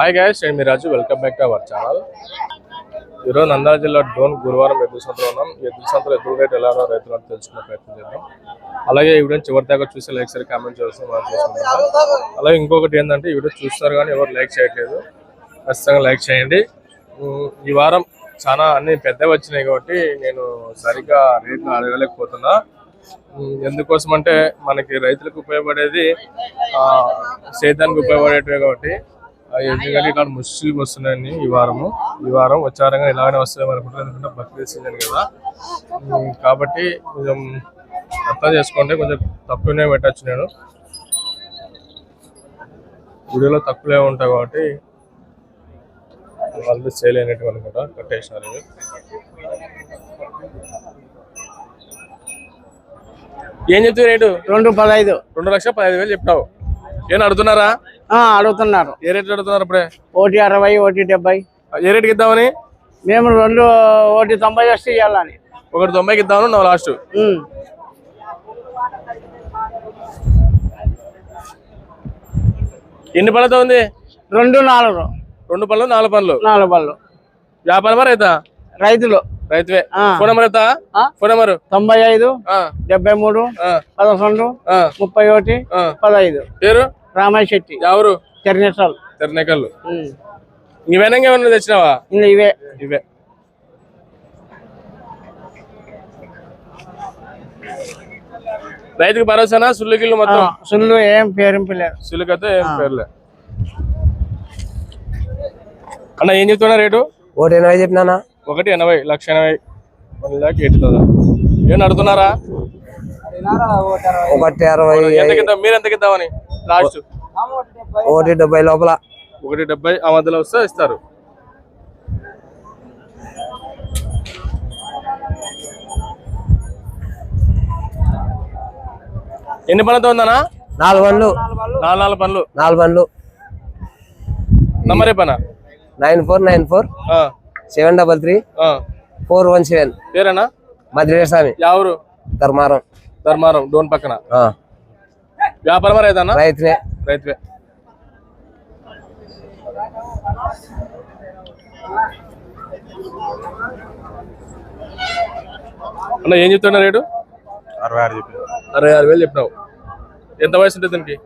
Hi guys నేను మీ Raju. Welcome back to our channel ఈరోజు నంద్యాల జిల్లా డోన్ గురువారం ఎద్దుల సంతలో ఉన్నాం. ఎద్దుల సంతలో ఎద్దుల రేట్ ఎలా ఉన్నారో రైతులను తెలుసుకునే ప్రయత్నం చేద్దాం. అలాగే ఈ వీడియో చివరి దాకా చూసి లైక్ సరే కామెంట్ చేస్తే మనం చేసుకుంటాం అలాగే ఇంకొకటి ఏంటంటే ఈ వీడియో చూస్తారు కానీ ఎవరు లైక్ చేయట్లేదు. ఖచ్చితంగా లైక్ చేయండి. ఈ వారం చాలా అన్ని పెద్దవి వచ్చినాయి కాబట్టి నేను సరిగ్గా రేట్లు అడగలేకపోతున్నా. ఎందుకోసం అంటే మనకి రైతులకు ఉపయోగపడేది సేద్యానికి ఉపయోగపడేటివి కాబట్టి. ఎందుకంటే ఇక్కడ ముస్లిం వస్తున్నాయని ఈ వారము. ఈ వారం వచ్చే వారంగా ఇలాగనే వస్తాయి అనుకుంటున్నాను. ఎందుకంటే బక్రీద్ సీజన్ కదా. కాబట్టి కొంచెం అర్థం చేసుకుంటే కొంచెం తక్కువనే పెట్టచ్చు నేను. వీడియోలో తక్కువే ఉంటాయి కాబట్టి వాళ్ళు సేల్ అయినట్టు అనుకుంటా. కట్టేసినారు ఇవి. ఏం చెప్తే రేటు? రెండు పదహైదు. రెండు లక్షల పదహైదు వేలు చెప్పినావు. ఏం అడుగుతున్నారా? అడుగుతున్నారు. ఏ రేట్లు అడుగుతున్నారు ఇప్పుడే? ఒకటి అరవై ఒకటి డెబ్బై. ఏ రేటుకి ఇద్దామని? మేము రెండు ఒకటి తొంభై వస్తే ఇవ్వాలని. ఒకటి తొంభైకి ఇద్దామని నువ్వు లాస్ట్. ఎన్ని పళ్ళతో ఉంది? రెండు నాలుగు. రెండు పళ్ళు నాలుగు పళ్ళు? నాలుగు బళ్ళు వ్యాపారమా రైతా? రైతులు. రైతువే. ఫోన్ నెంబర్ ఆ? Phone number? తొంభై ఐదు డెబ్బై మూడు పదకొండు ముప్పై ఒకటి పదహైదు. పేరు? రామయ్య శెట్టి ఎవరు చర్నేశ్వర్ తెరనేకల్లు ఇవేనా ఏమన్నా తెచ్చినావా? ఇవే. ఇవే. రైతుకి భరోసానా? సుల్లికిల్లు మొత్తం? సుల్లు ఏం పేరింపలేదు సుల్లికైతే ఏం పేర్లే. అన్న ఏం చెప్తున్నా రేటు? ఒకటి ఎనభై చెప్పినానా ఒకటి ఎనభై లక్ష ఎనభై వన్ ల్యాక్ ఎయిటీ థౌసండ్. ఏం అడుగుతున్నారా? ఒకటి అరవై మీరు ఎంతకి ఇద్దామని లాస్ట్. ఒకటి డెబ్బై లోపల. ఒకటి డెబ్బై ఆ మధ్యలో వస్తే ఇస్తారు. ఎన్ని పనులతో ఉందనా నాలుగు బండ్లు నాలుగు నాలుగు పనులు. నాలుగు బండ్లు నంబర్ ఏ పనా నైన్ ఫోర్ నైన్ ఫోర్. ఆ, సెవెన్ డబల్ త్రీ. ఆ. Four one seven. పేరేనా? Madhureshwara Swami. యావరు? ధర్మారం. ధర్మారం డోన్ పక్కన. వ్యాపారమా రైతన్నా? రైతునే రైతువే. అన్న ఏం చెప్తున్నా రేటు? అరవై ఆరు చెప్పారు. అరవై ఆరు వేలు చెప్పినావు. ఎంత వయసు ఉంటుంది దీనికి?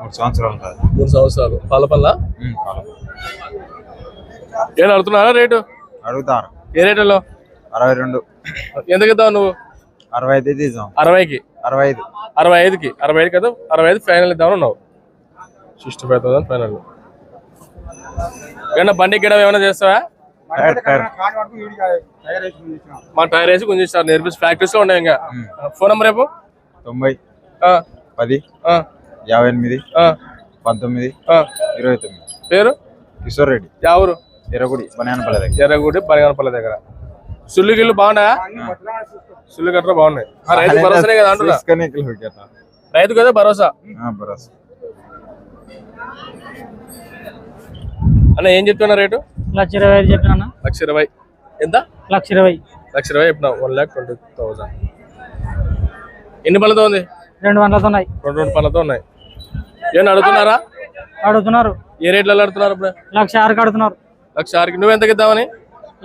మూడు సంవత్సరాలు మూడు సంవత్సరాలు. పాల పల్ల. ఏం అడుగుతున్నారా రేటు? అడుగుతారు. ఏ రేటులో? అరవై రెండు. ఎందుకు ఇద్దావు నువ్వు? అరవై ఐదు తీద్దాం. అరవైకి. అరవై ఐదు అరవై ఐదుకి అరవై ఐదు కదా? అరవై ఐదు ఫైనల్ ఇద్దామని ఉన్నావు. సిక్స్టీ ఫైవ్ థౌసండ్ ఫైనల్ ఏమన్నా బండి గిడ ఏమైనా చేస్తావా? మా టైర్ వేసి గుంజిస్తారు. నేర్పించి ప్రాక్టీస్లో ఉన్నాయి ఇంకా. ఫోన్ నెంబర్ రేపు తొంభై పది ఆ, యాభై ఎనిమిది ఆ, పంతొమ్మిది ఆ. ఇరవై తొమ్మిది. పేరు? కిషోర్ రెడ్డి. యావరు ఎర్రగుడి బనాయనపల్లి దగ్గర. ఎర్రగుడి పరిగణపల్లి దగ్గర. సుల్లు గిల్లు బాగున్నా సుల్లు గట్రా బాగున్నాయి. ఆ, రైతు భరోసానే కదా అంటున్నా? రైతు కదా భరోసా? బరస్ అన్న ఏం చెప్తున్నా రేటు? లక్ష ఇరవై ఐదు చెప్పినా లక్ష ఇరవై. ఎంత? లక్ష ఇరవై. లక్ష ఇరవై చెప్పినావు. One lakh twenty thousand. ఎన్ని పళ్ళతో ఉంది? రెండు వందలతో ఉన్నాయి. రెండు రెండు పళ్ళతో ఉన్నాయి. ఏం అడుగుతున్నారా? అడుగుతున్నారు. ఏ రేట్లలో అడుగుతున్నారు ఇప్పుడు? లక్ష ఆరుకి అడుగుతున్నారు. లక్ష ఆరుకి. నువ్వు ఎంతకి ఇద్దామని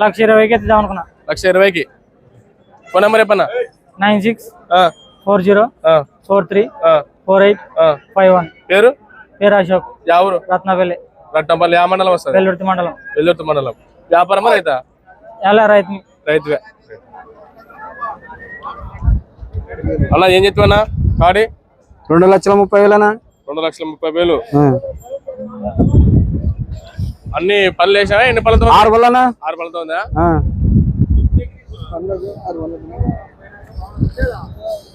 లక్ష ఇరవైకి ఎత్తుదాం అనుకున్నా. లక్ష ఇరవైకి. ఫోన్ నెంబర్ చెప్పన్నా? నైన్ సిక్స్ ఆ, ఫోర్ జీరో ఆ, ఫోర్ త్రీ ఆ, ఫోర్ ఎయిట్ ఆ. Five one. పేరు? పేరు అశోక్. యావూరు రత్నపల్లి. రట్టంపల్లి ఆ మండలం వస్తుంది? వెల్లుర్తి మండలం. వెల్లుర్తి మండలం. వ్యాపారమా రైతా? ఎలా రైతు రైతువే. అలా ఏం చెప్తున్నా కాడి? రెండు లక్షల ముప్పై వేలనా? రెండు లక్షల ముప్పై వేలు. అన్ని పనులు వేసావా ఎన్ని పనులతో? ఆరు వల్లనా ఆరు పనులతో ఉందా?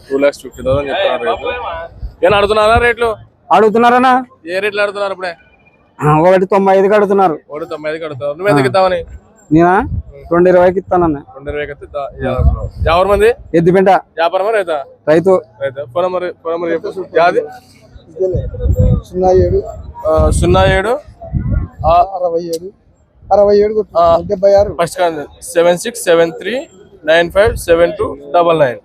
టూ లాక్స్ ఫిఫ్టీ థౌసండ్ చెప్తున్నారు రేట్లు. ఏం అడుగుతున్నారా రేట్లు? అడుగుతున్నారనా? ఏ రేట్లు అడుగుతున్నారు ఇప్పుడే? ఒకటి తొంభై ఐదుకి అడుగుతున్నారు. ఒకటి తొంభై ఐదుకి అడుగుతారు నువ్వు ఎందుకు ఇద్దామని నేనా? రెండు ఇరవైకి ఇస్తానన్నా రెండు ఇరవైకి. ఎవరి మంది? ఎద్దుపెంట. వ్యాపారమా రైతా? రైతు. రైతా. ఫోన్ నెంబర్ ఫోన్ నెంబర్ చెప్పు. యాది? సున్నా ఏడు. సున్నా ఏడు. ఆ, అరవై ఏడు. అరవై ఏడు. డెబ్బై ఆరు. ఫస్ట్ కాదు. Seven six seven three nine five seven two double nine.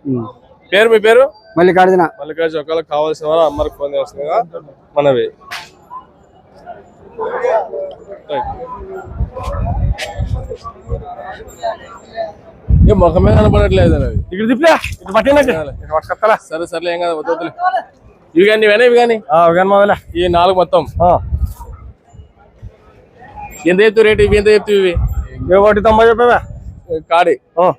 పేరు మీ పేరు? మల్లికార్జున. మల్లికార్జున ఒకవేళ కావాల్సిన వారు అమ్మకి ఫోన్ చేస్తుందిగా మనవి. ఏ ముఖమే కనపడట్లేదు అది ఇక్కడ తిప్పలే ఇటు సరే సర్లే ఏం కాదు వద్దు. ఇవి కానీ ఇవేనా ఇవి కానీ? కానీ మొదలే ఈ నాలుగు మొత్తం. ఎంత చెప్తూ రేటు? ఇవి ఎంత చెప్తూ ఇవి ఒకటి తొంభై చెప్పావా? కాడి.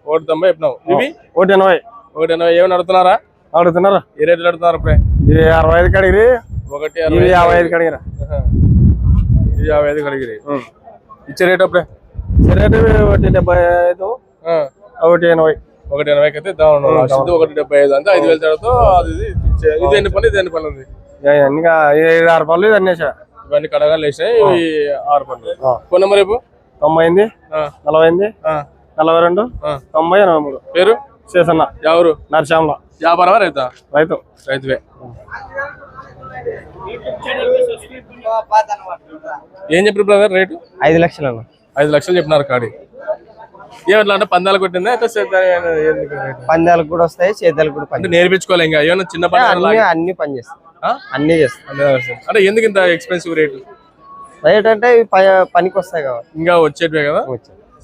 ఒకటి తొంభై చెప్పినావు. ఇవి? ఒకటి ఎనభై. ఒకటి ఎనభై. ఏమైనా అడుగుతున్నారా? అడుగుతున్నారు? ఏ రేట్లు అడుగుతున్నారు అప్పుడే ఇది అరవై ఐదు కడిగిరి ఒకటి అరవై యాభై ఐదు. కడిగిరా. ఇది యాభై ఐదు కలిగిరి ఇచ్చే రేట్ అప్పుడే రేటు ఒకటి డెబ్బై ఐదు. ఒకటి ఎనభై. ఒకటి ఎనభైకి అయితే దాని ఒకటి డెబ్బై ఐదు అంటే ఐదు వేల తేడాతో అది ఇది ఇది ఎన్ని పనులు? ఇది ఎన్ని పనులు ఉంది? ఐదు ఆరు పళ్ళు ఇది అన్నేసా ఇవన్నీ కడగాలు వేసినాయి. ఇవి ఆరు పనులు. ఫోన్ నెంబర్ రేపు తొంభై ఎనిమిది నలభై ఎనిమిది నలభై రెండు తొంభై ఎనభై మూడు. పేరు? చేసన్న. ఎవరు? నరశ్యామల వ్యాపారమా రైతా? రైతు. రైతువే. ఏం చెప్పారు బ్రదర్ రేటు? ఐదు లక్షలు ఐదు లక్షలు చెప్పినారు కాడి. ఏమట్లా అంటే పందాలు కొట్టిందా? పందాలకు కూడా వస్తాయి చేతాలకు కూడా అంటే నేర్పించుకోవాలి ఇంకా. ఏమన్నా చిన్న పని ఏమన్నా అన్ని పని చేస్తాయి? అన్ని చేస్తాయి. అంటే ఎందుకు ఇంత ఎక్స్పెన్సివ్ రేటు? రైట్ అంటే పనికి వస్తాయి కాబట్టి. ఇంకా వచ్చేటివే కదా?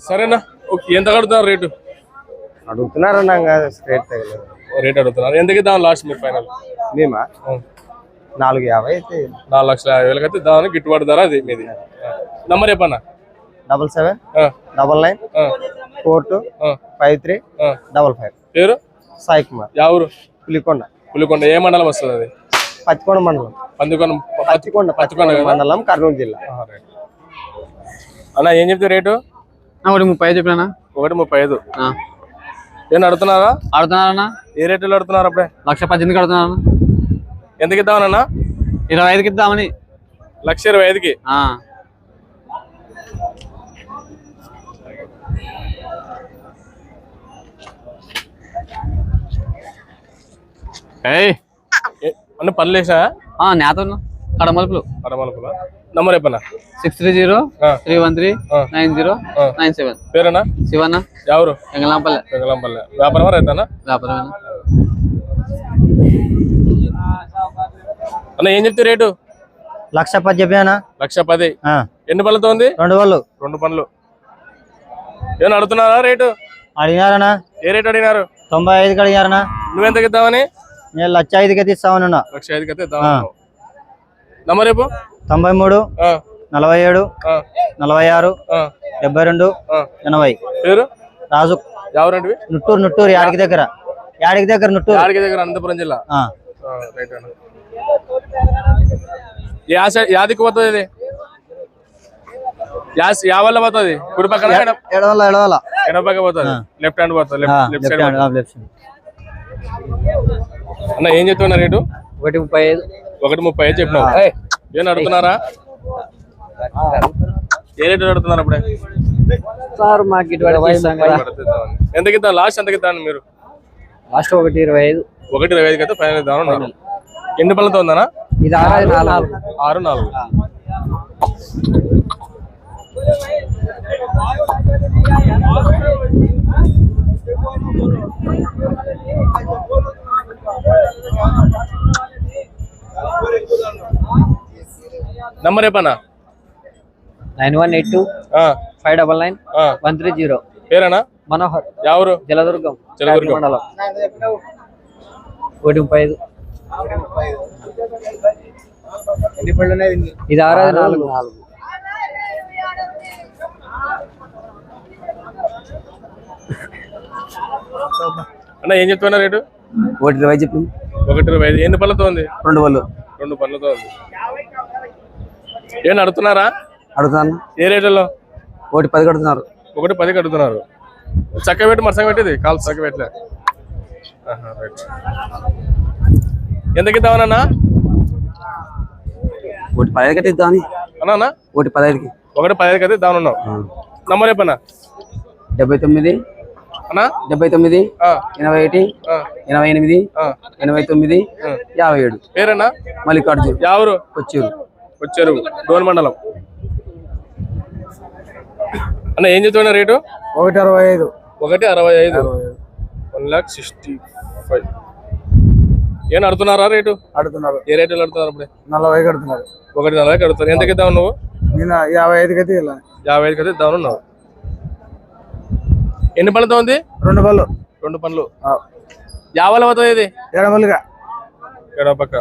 సరేనా? ఓకే ఎంత కడుతున్నారు రేటు? అడుగుతున్నారు రేట్ తగ్గలేదు. రేట్ అడుగుతున్నారు. ఎందుకు ఇద్దాం లాస్ట్ మీరు ఫైనల్? మేమా? నాలుగు యాభై అయితే నాలుగు లక్షల యాభై వేలకి అయితే దాని గిట్టుబాటు ధర అది మీది. నంబర్ చెప్పన్నా? Double seven double nine four two five three. Double five. పేరు? సాయి కుమార్. యావూరు పులికొండ. పులికొండ. ఏ మండలం వస్తుంది అది? పత్తికొండ మండలం. పందికొండ పత్తికొండ పత్తికొండ? మండలం కర్నూలు జిల్లా. అన్న ఏం చెప్తే రేటు? ఒకటి ముప్పై ఐదు చెప్పినా? ఒకటి ముప్పై ఐదు. ఏం అడుగుతున్నారా? ఆడుతున్నారన్నా ఏ రేట్లో అడుగుతున్నారు అప్పుడే? లక్ష పద్దెనిమిది కడుతున్నాను ఎందుకు ఇద్దామన్నా ఇరవై ఐదుకి ఇద్దామని. లక్ష ఇరవై ఐదుకి? ఆ. ఏయ్. ఏ- అన్న పనులు వేసా ఆ, నేత ఉన్నా కడమలుపులు అడమలపుల? నంబర్ చెప్పన్నా six three zero. Three one three nine zero nine seven. పేరేనా? Shivanna. ఎవరు? ఎంగలాంపల్లె వెంగళంపల్లె. వ్యాపారమా రైతానా? వ్యాపారమేనా? అన్న ఏం చెప్తే రేటు? లక్ష పది చెప్పానా లక్ష పది. ఎన్ని పనులతో ఉంది? రెండు వాళ్ళు రెండు పనులు ఏమన్నా అడుగుతున్నారా రేటు? అడిగినారనా ఏ రేటు అడిగినారు? తొంభై ఐదుకి అడిగారనా నువ్వెంతకి ఇద్దామని? నేను లక్ష ఐదుకి అయితే ఇస్తామన్నా లక్ష ఐదుకి అయితే నంబర్ రేపు తొంభై మూడు ఆ, నలభై ఏడు ఆ, నలభై ఆరు ఆ. డెబ్బై రెండు ఆ. ఎనభై. పేరు? రాజు. ఎవరంటివి నుట్టూరు నుట్టూరు యాడికి దగ్గర. యాడికి దగ్గర నుట్టూరు. యాడికి దగ్గర అనంతపురం జిల్లా? రైట్ అన్న. యాదికి పోతుంది ఇది? యాస్ యా వల్ల పోతుంది? కుడి పక్కన ఎడ- ఎడవల ఎడవల ఎడమ పక్క పోతుంది. లెఫ్ట్ హ్యాండ్ పోతుంది లెఫ్ట్. లెఫ్ట్ అన్న ఏం చెప్తున్నా రేటు? ఒకటి ముప్పై ఐదు. ఒకటి ముప్పై ఐదు చెప్పినావు. ఏం అడుగుతున్నారా ఏ రేటు అడుగుతున్నారు అప్పుడే? సార్ మాకు కదా. ఎంతకి ఇద్దాం లాస్ట్ ఎంతకి ఇద్దాం మీరు? లాస్ట్ ఒకటి ఇరవై ఐదు. ఒకటి ఇరవై ఐదుకి అయితే ఫైనల్. ఇద్దాం ఎన్ని పళ్ళతో ఉందనా ఇది ఆరు నాలుగు. ఆరు నాలుగు. నంబర్ చెప్పన్నా నైన్ వన్ ఎయిట్ టూ ఆ, five double nine. One three zero. పేరేనా? Manohar. ఎవరు జలదుర్గం. జలదుర్గం. మండలం. ఒకటి ముప్పై ఐదు. ఇది ఆరు అది నాలుగు. అన్న ఏం చెప్తున్నా రేటు? ఒకటి ఇరవై చెప్పింది. ఒకటి ఇరవై ఐదు. ఎన్ని పళ్ళతో ఉంది? రెండు వాళ్ళు రెండు పళ్ళతో ఉంది. ఏం అడుగుతున్నారా? అడుగుతాను. ఏ రేట్లలో ఒకటి పది కడుతున్నారు. ఒకటి పది కడుగుతున్నారు చక్క పెట్టి మరసంగా పెట్టేది. కాలు చక్క పెట్టలే. ఎంతకి ఇద్దామన్నా ఒకటి పదహైదు కట్టి ఇద్దామని. అన్నా ఒకటి పదహైదుకి ఒకటి పదిహేను అయితే దాని ఉన్నావు నంబర్ చెప్పన్నా? డెబ్బై తొమ్మిది అన్నా? డెబ్బై తొమ్మిది ఎనభై ఒకటి ఎనభై ఎనిమిది. ఎనభై తొమ్మిది యాభై ఏడు. పేరేనా మల్లికార్జున్. యావరు? కొచ్చూరు. వచ్చారు డోన్ మండలం. అన్న ఏం చెప్తున్నా రేటు? ఒకటి అరవై ఐదు. ఒకటి అరవై ఐదు. One lakh sixty five. ఏం అడుగుతున్నారా రేటు? అడుగుతున్నారు. ఏ రేటు అడుగుతున్నారు అప్పుడే నలభై కడుతున్నారు ఒకటి నలభై అడుగుతారు ఎంతకి ఇద్దాం నువ్వు? నేను యాభై ఐదుకి అయితే ఇలా యాభై ఐదుకి అయితే ఇద్దామని ఉన్నావు ఎన్ని పళ్ళతో ఉంది? రెండు పళ్ళు. రెండు పనులు యాభై అవుతుంది ఇది ఎడమలుగా ఎడమ పక్క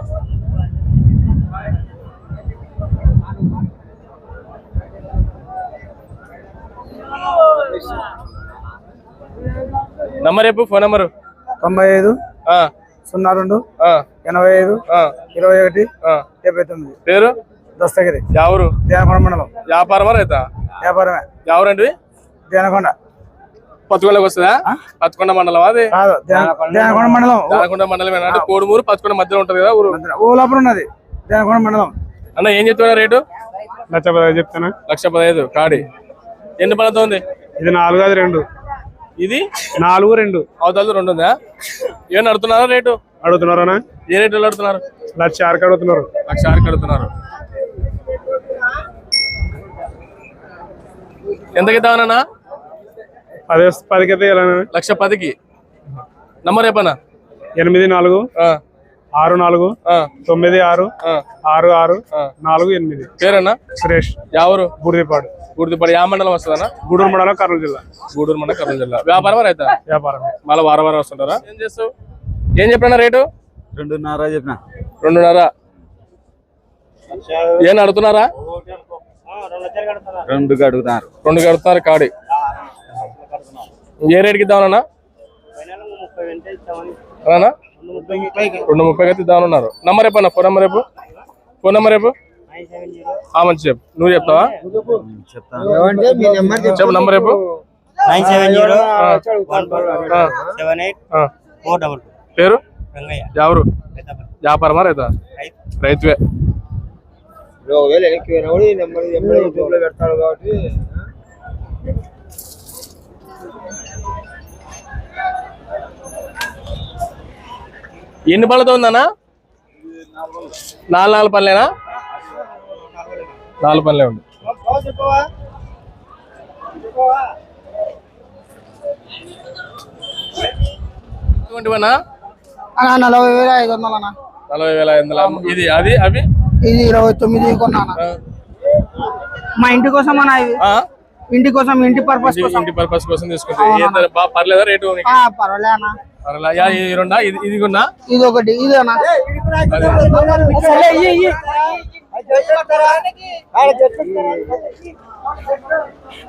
నంబర్ చెప్పు ఫోన్ నంబరు. తొంభై ఐదు ఆ, సున్నా రెండు ఆ, ఎనభై ఐదు ఆ, ఇరవై ఒకటి ఆ. డెబ్బై తొమ్మిది. పేరు? దస్తగిరి. యావరు దేనకొండ మండలం. వ్యాపారమా రైతా? వ్యాపారమే. యావరండి దేనకొండ పత్తుకొండకి వస్తుందా? పత్తుకొండ మండలం అది? దేనకొండ మండలం. దానకొండ మండలం అంటే కోడుమూరు పత్తుకొండ మధ్యలో ఉంటది కదా ఊరు. ఉన్నది. దేనకొండ మండలం. అన్న ఏం చెప్తున్నా రేటు? లక్ష పదహారు చెప్తానా లక్ష పదహైదు కాడి. ఎన్ని పళ్ళతో ఉంది? ఇది నాలుగు అది రెండు. ఇది? నాలుగు రెండు. అవతల రెండు ఉందా? ఏమన్నా అడుగుతున్నారా రేటు? అడుగుతున్నారా ఏ రేటు అడుగుతున్నారు? లక్ష ఆరుకు అడుగుతున్నారు. లక్ష ఆరుకి అడుగుతున్నారు. ఎంతకి ఇద్దామన్నా పది పదికి అయితే లక్ష పదికి. నంబర్ చెప్పనా? ఎనిమిది నాలుగు. ఆరు నాలుగు ఆ, తొమ్మిది ఆరు ఆ. ఆరు ఆరు ఆ. నాలుగు ఎనిమిది. పేరన్నా? సురేష్. యావరు? బూడిదిపాడు. గుర్తుపడి యా మండలం వస్తుందన్నా? గూడూరు మండలం కర్నూలు జిల్లా. గూడూరు మండలం కర్నూలు జిల్లా. వ్యాపారం రైతా వ్యాపారం మళ్ళీ వారం వారం వస్తుంటారా? ఏం చేస్తావు? ఏం చెప్పినా రేటు? రెండున్నర చెప్పిన. రెండున్నర. ఏం అడుగుతున్నారా? రెండుకి అడుగుతున్నారు రెండు కడుతున్నారు కాడి. ఏ రేటుకి ఇద్దామన్నా? రెండు ముప్పై అయితే ఇద్దామన్నారు నంబర్ చెప్పన్నా ఫోన్ నెంబర్ రేపు ఫోన్ నెంబర్ రేపు ఆ మంచి చెప్పు. నువ్వు చెప్తావా? చెప్తాను చెప్పు. నంబర్ రేపు nine seven zero seven eight. Four double పేరు? రంగయ్య. ఎవరు వ్యాపారమా రైతా? రైతువే. ఒకవేళ వెనక్కి పోయినా కూడా ఈ నెంబర్ ఎప్పుడో యూట్యూబ్లో పెడతాడు కాబట్టి. ఎన్ని పళ్ళతో ఉందన్నా? నాలుగు నాలుగు పళ్ళేనా? నాలుగు పళ్ళే ఉంది. నలభై వేల ఐదు వందలు అన్న. నలభై వేల ఐదు వందల? ఇది అది అవి? ఇది ఇరవై తొమ్మిది కొన్నాను ఆ, మా ఇంటి కోసం అన్న ఇది ఆ? ఇంటి కోసం ఇంటి పర్పస్ ఇంటి- పర్పస్ కోసం తీసుకుంటే పర్లేదా రేటు? పర్వాలే అన్న. యా, ఇది రెండా? ఇది ఇది కొన్నా? ఇది ఒకటి ఇది అన్న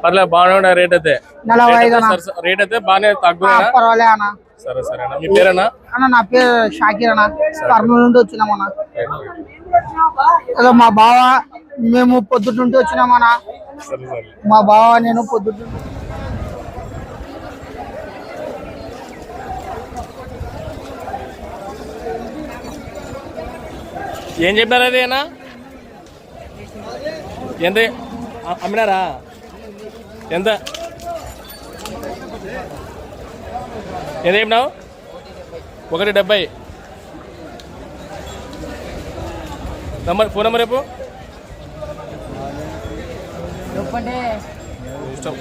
పర్లేదు బాగానే ఉండే రేట్ అయితే. రేట్ అయితే బాగానే తగ్గునా పర్వాలే అన్న. సరే సరే అన్న మీ పేరేనా? అన్న నా పేరు షాకీర్ అన్న. కర్నూలు నుండి వచ్చినాం అన్న. ఏదో మా బావ మేము పొద్దుట నుండి వచ్చినాం అన్న. సరే సరే. మా బావ నేను పొద్దుట ఏం చెప్పినారు అది అన్న? ఎంత? అమ్మినారా? ఎంత? ఎంత చెప్పినావు? ఒకటి డెబ్బై. నంబర్ ఫోన్ నెంబర్ రేపు ఇష్టం.